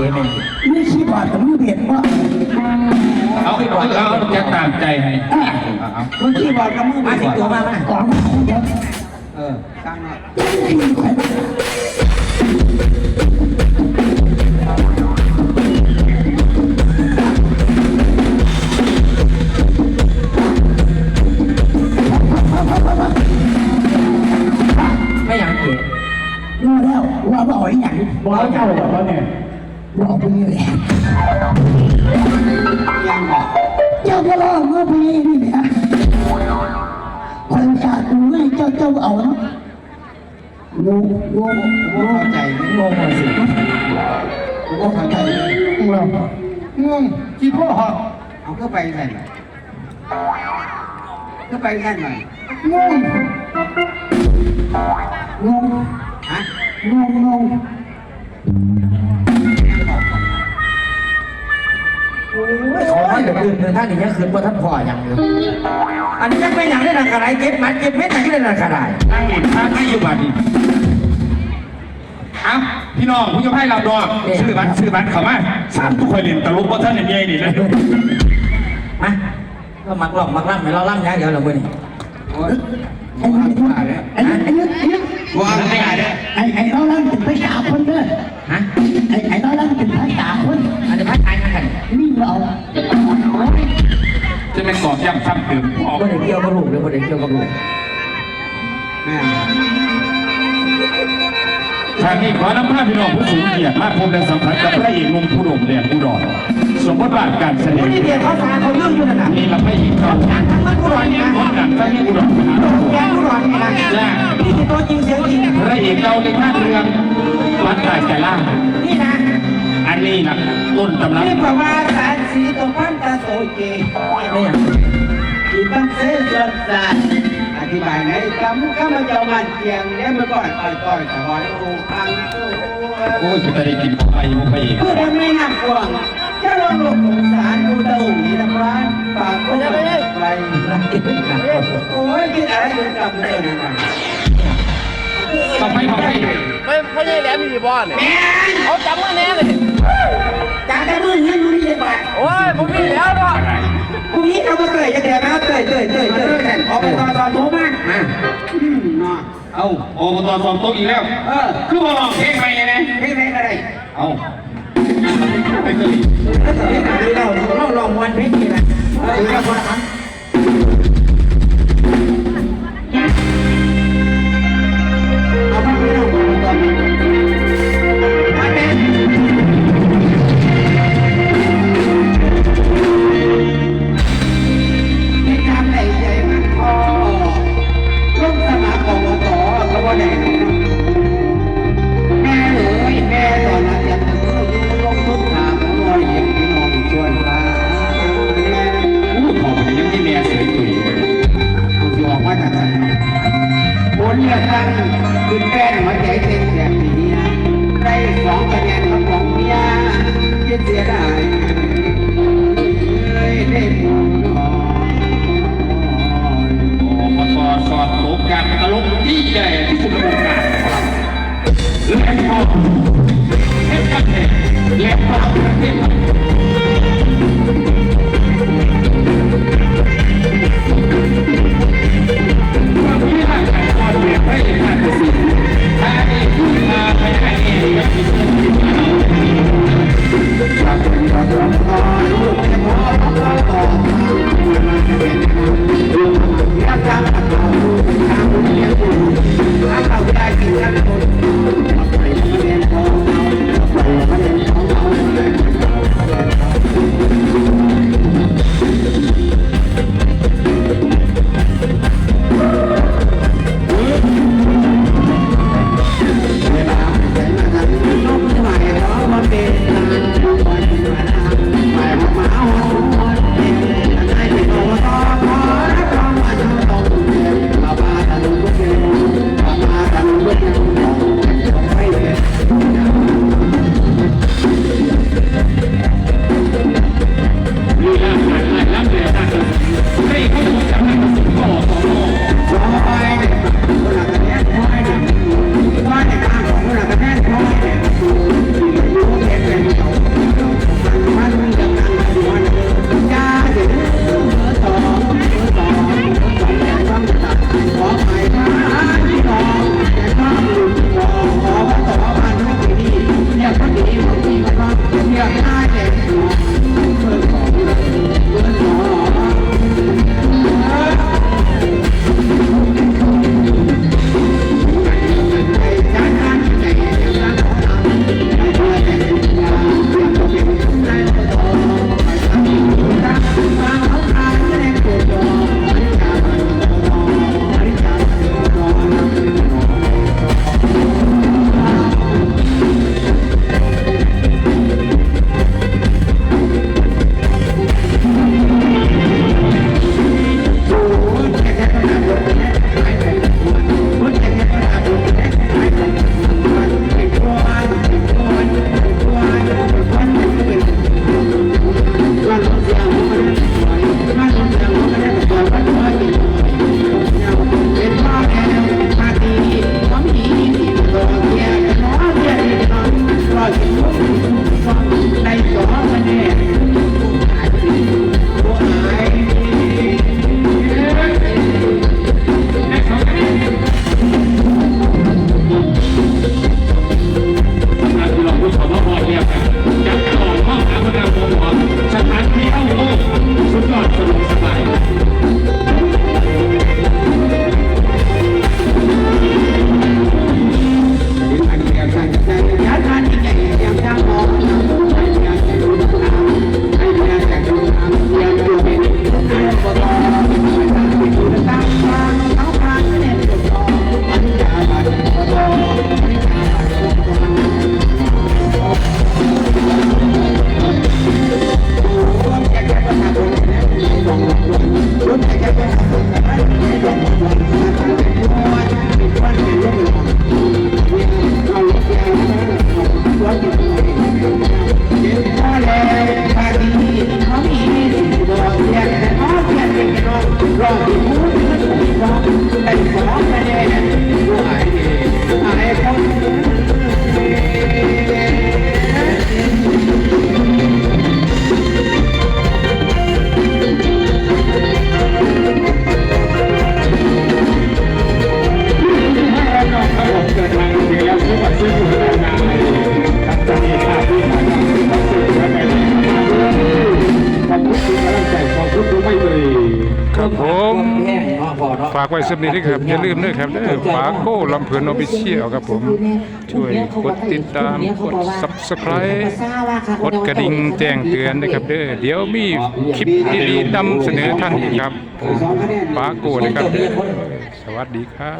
ก๋แม่นไม่คิดว่าแต่มือเบียดว่าเอาเอาเอาจะตามใจให้เอาเอาเมื่อกี้บอกกับมือมาเบียดสิตัวมามาของเดี๋ยวเออตั้งหน่อย บอกไปนี่แหละยังบอกเจ้าก็รอเมื่อปีนี่แหละคนชาติดูให้เจ้าเจ้าเอาเนาะงงงงกูงเข้าใจไหมงงเลยสิกูเข้าใจเลยงงงงที่พ่อเอาเข้าไปใส่หน่อยเข้าไปใส่หน่อยงงงงฮะงง อยขอให้เดือดเดินท่านนี่ยังคืนว่าท่านพ่อยังอยู่อันนี้ยังไม่ยังได้ดังกระไรเก็บมันเก็บเม็ดไหนก็ได้ดังกระไรนั่งหมุนท่าให้อยู่บัดนี้เอาพี่น้องผู้ชมให้เราดอกชื่อบัตรชื่อบัตรเขามาสามทุกคนเรียนตลกเพราะท่านเนี่ยใหญ่นี่เลยมาก็มักล่องมักล่ำให้เราล่ำย่างเดี๋ยวเราเมื่อนี้โอ้ยไอ้นี่ไอ้นี่ไอ้นี่ไอ้นี่ว่าไม่ได้เลยไอ้ไอ้เราลังเป็นภาษาคนเด้อฮะไอ้ไอ้เราลังเป็นภาษาคนอันนี้พัดทายมากันนี่เรา จะเป็นกอบย่ำซ้ำเติมออกบ่ได้เกี่ยวกับลูกหรือบ่ได้เกี่ยวกับลูกแม่ทางนี้ขอนำพาพี่น้องผู้สูงเกียรติมาพบและสัมผัสกับพระเอกหนุ่มผู้โด่งแดงผู้ดอนสมบทบาทการแสดผู้งที่เดียดเขาสาเขาเรื่องอยู่นั่นน่ะนี่ละพระเอกเขาทางทางมันผู้ร้อนนี่นะคนดังพระเอกผู้ดอนแกผู้ร้อนนี่นะจ้านี่คือตัวจริงเสียงจริงพระเอกเราในภาคเรื่องวัดตายแต่ล่างนี่นะอันนี้นะต้นตำรับนี่ประวัติศาสตร์สีตพันตาโส เกไม่หยังที่บังเสยศศาสตร์อธิบายในคำข้ามาเจ้ามันเพียงเนี่ยมื่อก่อนอ่อยต่อยแต่วอยโอ้พังโอ้โอ้ยจะได้กินของไอ้พระเอกคือทำไม่หนักกว่าจะลองหลบสงสารดูตะอุ่นนี่นะบ้านปากก็ไม่ได้ไปรักเก็บกันโอ้ยคิดอะไรอยู่กับเลยนะต้องให้เขาให้ไม่ไม่ใช่แหลมมีบอลเนี่ยเขาจำมาแน่เลยจากแต่มือยังอยู่นี่บ้าน โอ้ยผมมีแล้วเนาะอะไรพรุ่งนี้เขามาเตยจะแถมมาเตยเตยเตยเตยแต่ออกไปตอนตอนโน้มากมาเนาะเอาโอ้ตอนสองโต๊ะอีกแล้ว เออ คือมาลองเพลงใหม่ไงไม่ไม่อะไร เอาไปกะหรี่เราเราลองวันเพชรนี่แหละเออเราคนละครั้ง ไว้สักนิดนะครับ อย่าลืมด้วยครับเด้อฝากโก้ลำเพลินออฟฟิเชียลครับผม ช่วยกดติดตามกด subscribe กดกระดิ่งแจ้งเตือนนะครับเด้อเดี๋ยวมีคลิปดีๆนำเสนอท่านอีกครับผมฝากโก้นะครับเด้อสวัสดีครับ